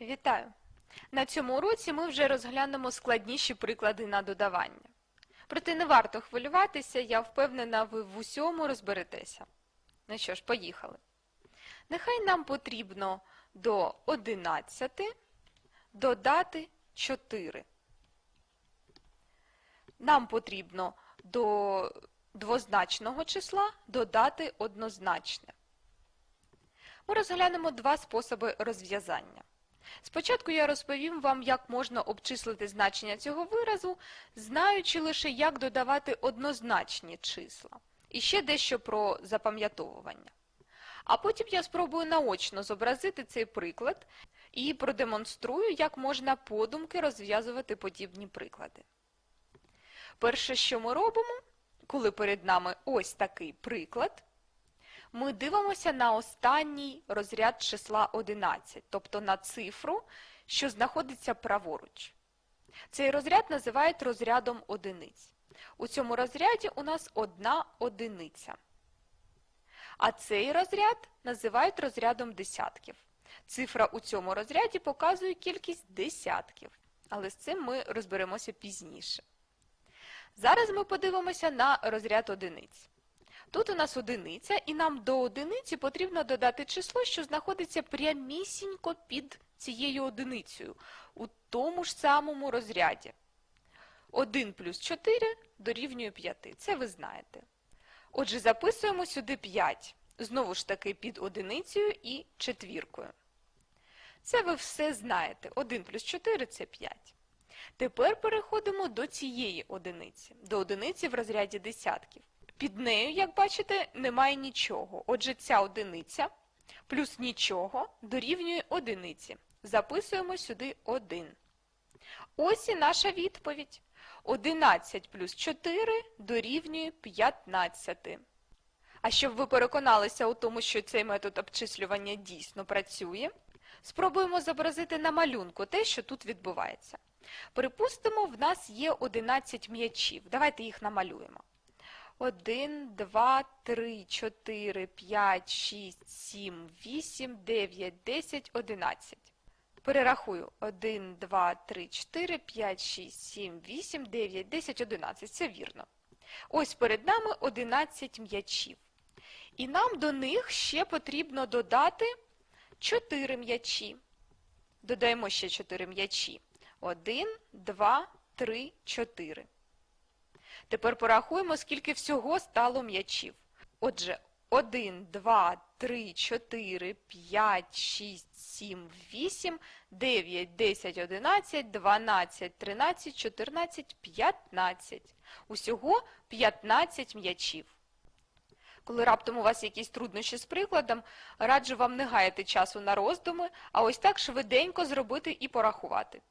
Вітаю! На цьому уроці ми вже розглянемо складніші приклади на додавання. Проте не варто хвилюватися, я впевнена, ви в усьому розберетеся. Ну що ж, поїхали. Нехай нам потрібно до 11 додати 4. Нам потрібно до двозначного числа додати однозначне. Ми розглянемо два способи розв'язання. Спочатку я розповім вам, як можна обчислити значення цього виразу, знаючи лише, як додавати однозначні числа. І ще дещо про запам'ятовування. А потім я спробую наочно зобразити цей приклад і продемонструю, як можна подумки розв'язувати подібні приклади. Перше, що ми робимо, коли перед нами ось такий приклад, ми дивимося на останній розряд числа 11, тобто на цифру, що знаходиться праворуч. Цей розряд називають розрядом одиниць. У цьому розряді у нас одна одиниця. А цей розряд називають розрядом десятків. Цифра у цьому розряді показує кількість десятків, але з цим ми розберемося пізніше. Зараз ми подивимося на розряд одиниць. Тут у нас одиниця, і нам до одиниці потрібно додати число, що знаходиться прямісінько під цією одиницею, у тому ж самому розряді. 1 плюс 4 дорівнює 5. Це ви знаєте. Отже, записуємо сюди 5. Знову ж таки під одиницею і четвіркою. Це ви все знаєте. 1 плюс 4 – це 5. Тепер переходимо до цієї одиниці, до одиниці в розряді десятків. Під нею, як бачите, немає нічого. Отже, ця одиниця плюс нічого дорівнює одиниці. Записуємо сюди 1. Ось і наша відповідь. 11 плюс 4 дорівнює 15. А щоб ви переконалися у тому, що цей метод обчислювання дійсно працює, спробуємо зобразити на малюнку те, що тут відбувається. Припустимо, в нас є 11 м'ячів. Давайте їх намалюємо. 1, 2, 3, 4, 5, 6, 7, 8, 9, 10, 11. Перерахую. 1, 2, 3, 4, 5, 6, 7, 8, 9, 10, 11. Це вірно. Ось перед нами 11 м'ячів. І нам до них ще потрібно додати 4 м'ячі. Додаємо ще 4 м'ячі. 1, 2, 3, 4. Тепер порахуємо, скільки всього стало м'ячів. Отже, 1, 2, 3, 4, 5, 6, 7, 8, 9, 10, 11, 12, 13, 14, 15. Усього 15 м'ячів. Коли раптом у вас якісь труднощі з прикладом, раджу вам не гаяти часу на роздуми, а ось так швиденько зробити і порахувати.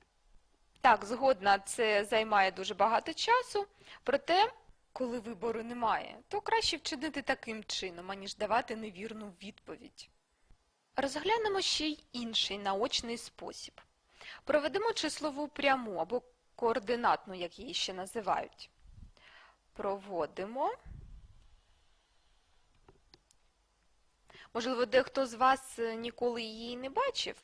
Так, згодна, це займає дуже багато часу, проте, коли вибору немає, то краще вчинити таким чином, аніж давати невірну відповідь. Розглянемо ще й інший наочний спосіб. Проведемо числову пряму або координатну, як її ще називають. Проводимо. Можливо, дехто з вас е, ніколи її не бачив,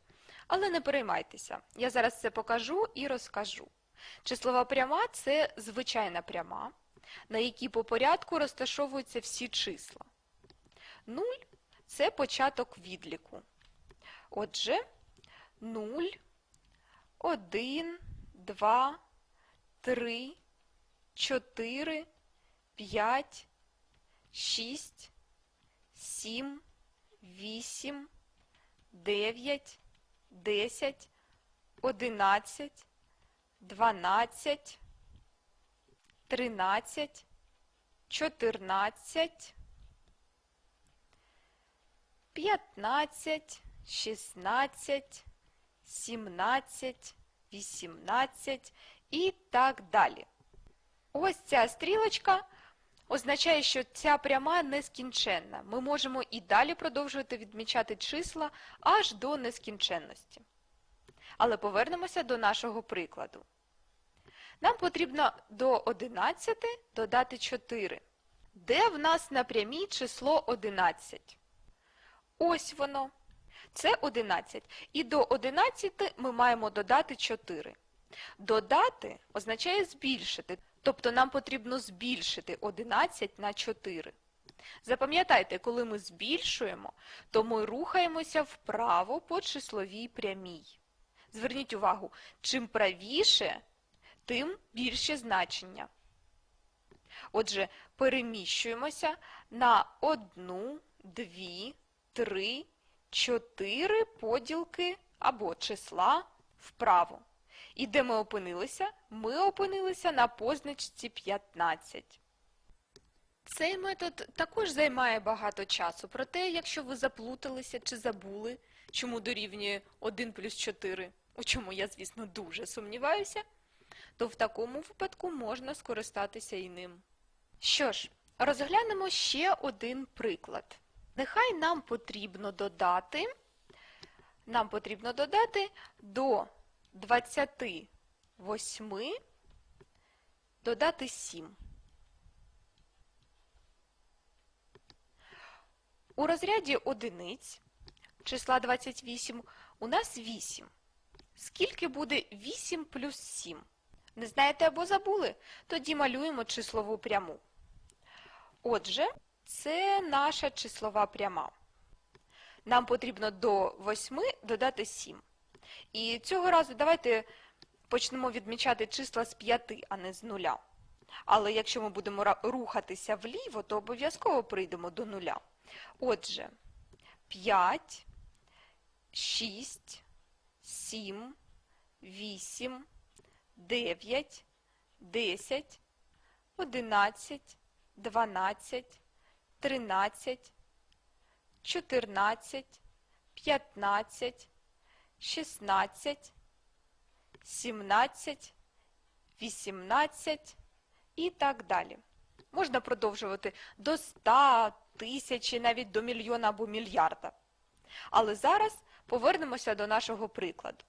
але не переймайтеся. Я зараз це покажу і розкажу. Числова пряма – це звичайна пряма, на якій по порядку розташовуються всі числа. 0 – це початок відліку. Отже, 0, 1, 2, 3, 4, 5, 6, 7, 8, 9, 10, 11, 12, 13, 14, 15, 16, 17, 18 і так далі. Ось ця стрілочка означає, що ця пряма нескінченна. Ми можемо і далі продовжувати відмічати числа аж до нескінченності. Але повернемося до нашого прикладу. Нам потрібно до 11 додати 4. Де в нас на прямій число 11? Ось воно. Це 11. І до 11 ми маємо додати 4. Додати означає збільшити, тобто нам потрібно збільшити 11 на 4. Запам'ятайте, коли ми збільшуємо, то ми рухаємося вправо по числовій прямій. Зверніть увагу, чим правіше, тим більше значення. Отже, переміщуємося на одну, дві, три, чотири поділки або числа вправо. І де ми опинилися? Ми опинилися на позначці 15. Цей метод також займає багато часу, проте якщо ви заплуталися чи забули, чому дорівнює 1 плюс 4, у чому я, звісно, дуже сумніваюся, то в такому випадку можна скористатися і ним. Що ж, розглянемо ще один приклад. Нехай нам потрібно додати, нам потрібно додати до 28 додати 7. У розряді одиниць числа 28 у нас 8. Скільки буде 8 плюс 7? Не знаєте або забули? Тоді малюємо числову пряму. Отже, це наша числова пряма. Нам потрібно до 8 додати 7. І цього разу давайте почнемо відмічати числа з 5, а не з нуля. Але якщо ми будемо рухатися вліво, то обов'язково прийдемо до нуля. Отже, 5, 6, 7, 8, 9, 10, 11, 12, 13, 14, 15, 16, 17, 18 і так далі. Можна продовжувати до 100, тисячі, навіть до мільйона або мільярда. Але зараз повернемося до нашого прикладу.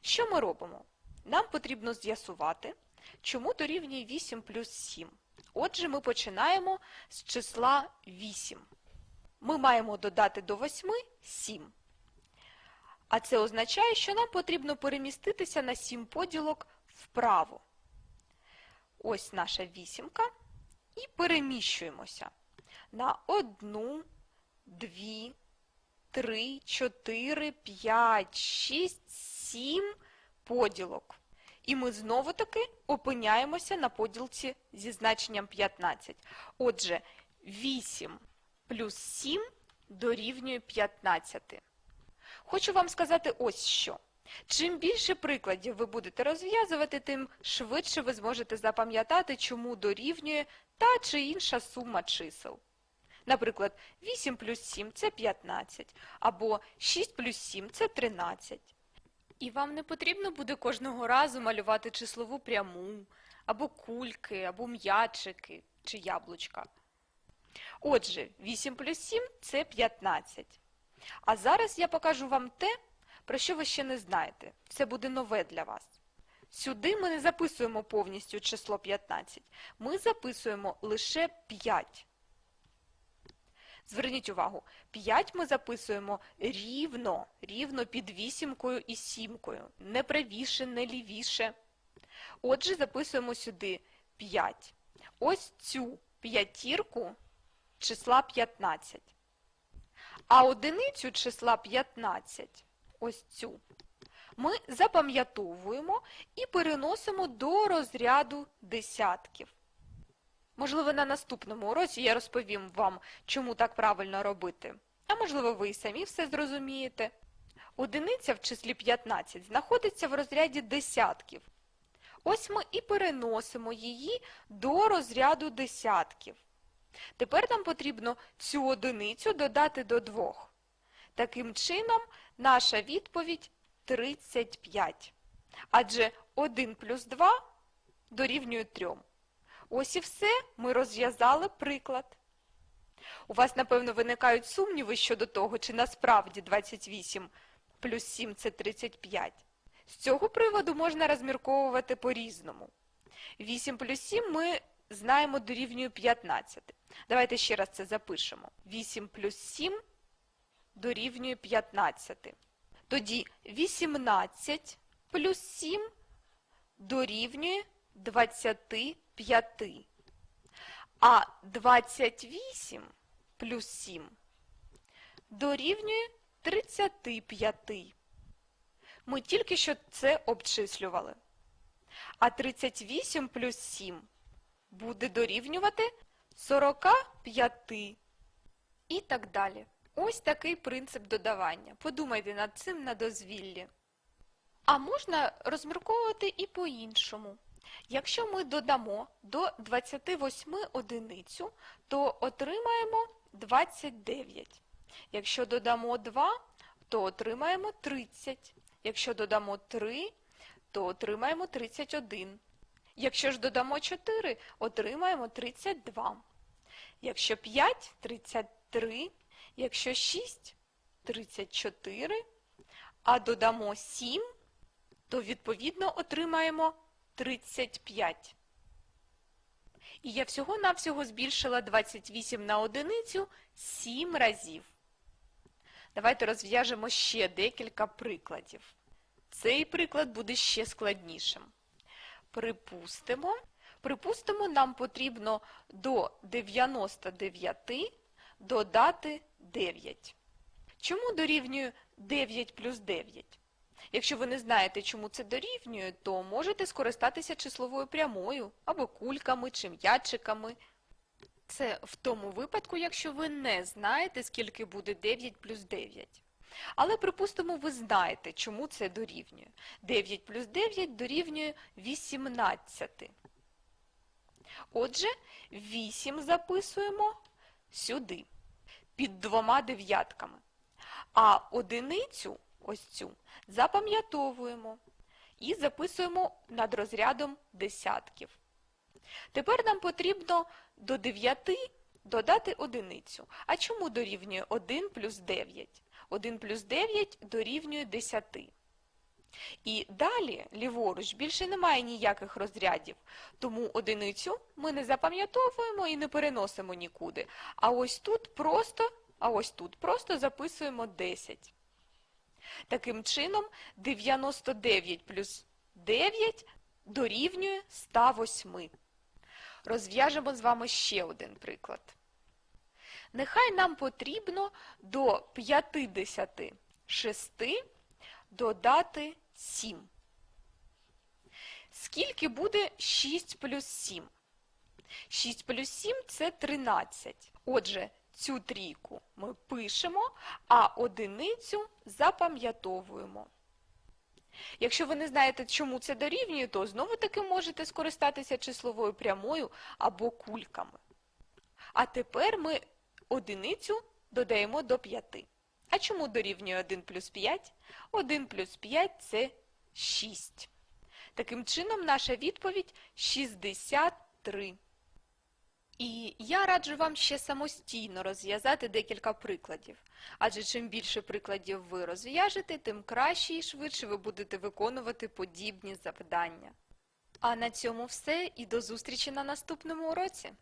Що ми робимо? Нам потрібно з'ясувати, чому дорівнює 8 плюс 7. Отже, ми починаємо з числа 8. Ми маємо додати до 8 7. А це означає, що нам потрібно переміститися на 7 поділок вправо. Ось наша вісімка. І переміщуємося на одну, дві, три, чотири, п'ять, шість, сім поділок. І ми знову таки опиняємося на поділці зі значенням 15. Отже, 8 плюс 7 дорівнює 15. Хочу вам сказати ось що. Чим більше прикладів ви будете розв'язувати, тим швидше ви зможете запам'ятати, чому дорівнює та чи інша сума чисел. Наприклад, 8 плюс 7 – це 15, або 6 плюс 7 – це 13. І вам не потрібно буде кожного разу малювати числову пряму, або кульки, або м'ячики чи яблучка. Отже, 8 плюс 7 – це 15. А зараз я покажу вам те, про що ви ще не знаєте. Це буде нове для вас. Сюди ми не записуємо повністю число 15. Ми записуємо лише 5. Зверніть увагу, 5 ми записуємо рівно, рівно під вісімкою і сімкою. Не правіше, не лівіше. Отже, записуємо сюди 5. Ось цю п'ятірку числа 15. А одиницю числа 15, ось цю, ми запам'ятовуємо і переносимо до розряду десятків. Можливо, на наступному уроці я розповім вам, чому так правильно робити. А можливо, ви і самі все зрозумієте. Одиниця в числі 15 знаходиться в розряді десятків. Ось ми і переносимо її до розряду десятків. Тепер нам потрібно цю одиницю додати до двох. Таким чином, наша відповідь 35. Адже 1 плюс 2 дорівнює 3. Ось і все, ми розв'язали приклад. У вас, напевно, виникають сумніви щодо того, чи насправді 28 плюс 7 – це 35. З цього приводу можна розмірковувати по-різному. 8 плюс 7 ми знаємо дорівнює 15. Давайте ще раз це запишемо. 8 плюс 7 дорівнює 15. Тоді 18 плюс 7 дорівнює 25. А 28 плюс 7 дорівнює 35. Ми тільки що це обчислювали. А 38 плюс 7 буде дорівнювати 45. І так далі. Ось такий принцип додавання. Подумайте над цим на дозвіллі. А можна розмірковувати і по-іншому. Якщо ми додамо до 28 одиницю, то отримаємо 29. Якщо додамо 2, то отримаємо 30. Якщо додамо 3, то отримаємо 31. Якщо ж додамо 4, отримаємо 32. Якщо 5 – 33, якщо 6 – 34, а додамо 7, то відповідно отримаємо 35. І я всього-навсього збільшила 28 на одиницю 7 разів. Давайте розв'яжемо ще декілька прикладів. Цей приклад буде ще складнішим. Припустимо, припустимо, нам потрібно до 99 додати 9. Чому дорівнює 9 плюс 9? Якщо ви не знаєте, чому це дорівнює, то можете скористатися числовою прямою або кульками чи м'ячиками. Це в тому випадку, якщо ви не знаєте, скільки буде 9 плюс 9. Але, припустимо, ви знаєте, чому це дорівнює. 9 плюс 9 дорівнює 18. Отже, 8 записуємо сюди, під двома дев'ятками. А одиницю, ось цю, запам'ятовуємо і записуємо над розрядом десятків. Тепер нам потрібно до 9 додати одиницю. А чому дорівнює 1 плюс 9? 1 плюс 9 дорівнює 10. І далі, ліворуч, більше немає ніяких розрядів, тому одиницю ми не запам'ятовуємо і не переносимо нікуди. А ось тут просто, а ось тут просто записуємо 10. Таким чином, 99 плюс 9 дорівнює 108. Розв'яжемо з вами ще один приклад. Нехай нам потрібно до 56 додати 7. Скільки буде 6 плюс 7? 6 плюс 7 – це 13. Отже, цю трійку ми пишемо, а одиницю запам'ятовуємо. Якщо ви не знаєте, чому це дорівнює, то знову-таки можете скористатися числовою прямою або кульками. А тепер ми одиницю додаємо до 5. А чому дорівнює 1 плюс 5? 1 плюс 5 – це 6. Таким чином, наша відповідь 63. І я раджу вам ще самостійно розв'язати декілька прикладів. Адже чим більше прикладів ви розв'яжете, тим краще і швидше ви будете виконувати подібні завдання. А на цьому все і до зустрічі на наступному уроці!